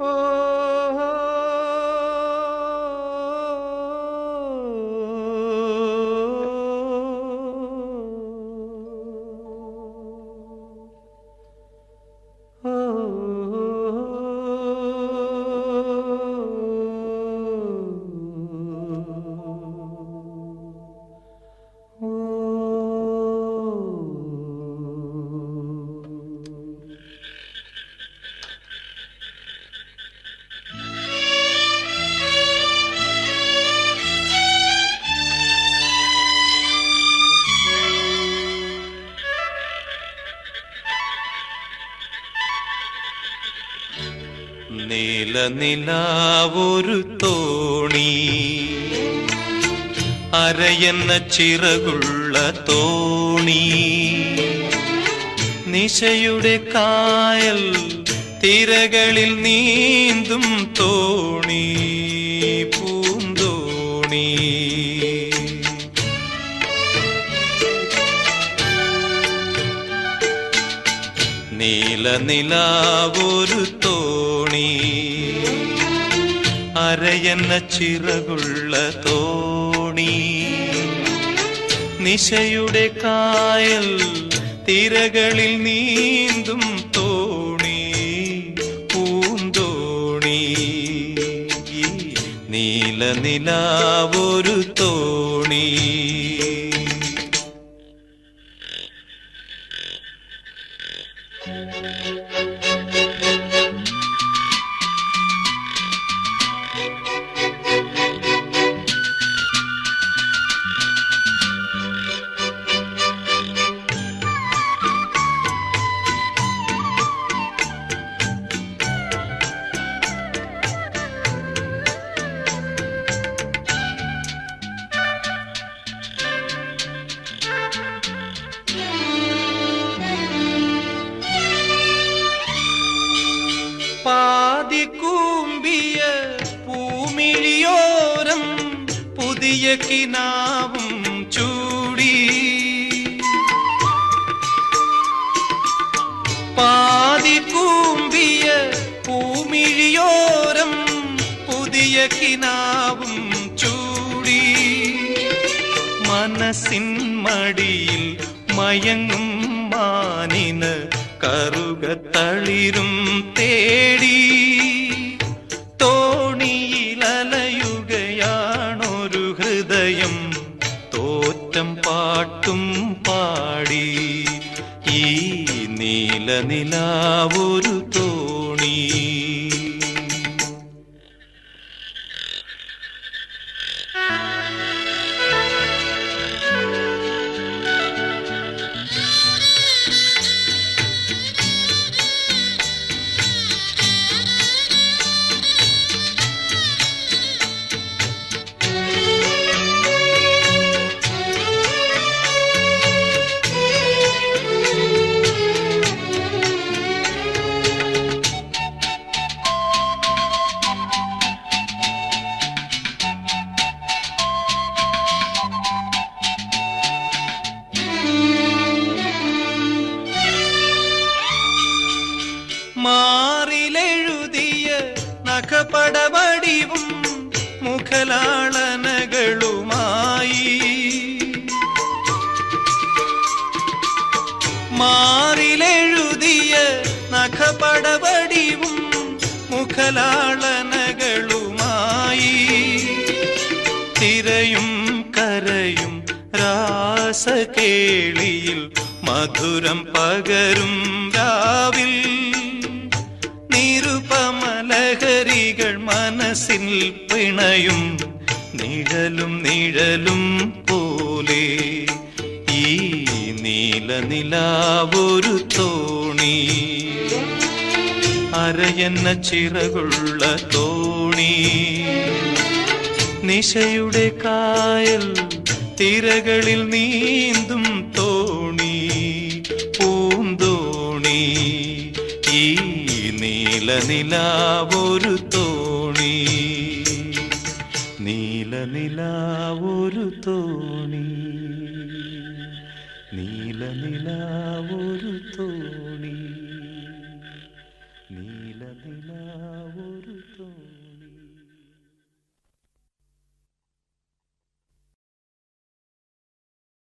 നീല നിലാവൊരു തോണി. അരയെന്ന ചിറകുള്ള തോണി. നിശയുടെ കായൽ തിരകളിൽ നീന്തും തോണി പൂന്തോണി. നീല നിലാവൊരു തോണി. അരയെന്ന ചിറകുള്ള തോണി. നിശയുടെ കായൽ തിരകളിൽ നീന്തും തോണി പൂന്തോണി. നീല നിലാവൊരു തോണി. പാതി കൂമ്പിയ പൂമിഴിയോരം പുതിയ കിനാവും ചൂടി. പാതി കൂമ്പിയ പൂമിഴിയോരം പുതിയ കിനാവും ചൂടി. മനസ്സിൻ മടിയിൽ മയങ്ങും മാനിന് കറുകത്തളിരും തേടി. പാട്ടും പാടി ഈ നീല നിലാവൊരു തോണി നഖപടവടിവും മുഖലാളനകളുമായി. മാറിലെഴുതിയ നഖപടവടിവും മുഖലാളനകളുമായി. തിരയും കരയും രാസകേളിയിൽ മധുരം പകരും രാവിൽ നിരുപമലഹരികൾ മനസ്സിൽ പിണയും. നിഴലും നിഴലും പോലെ ഈ നീല നിലാവൊരു തോണി. അരയെന്ന ചിറകുള്ള തോണി. നിശയുടെ കായൽ തിരകളിൽ നീന്തും. നീല നിലാവൊരു തോണി. നീല നിലാവൊരു തോണി. നീല നിലാവൊരു തോണി. നീല നീലനിലാവൊരു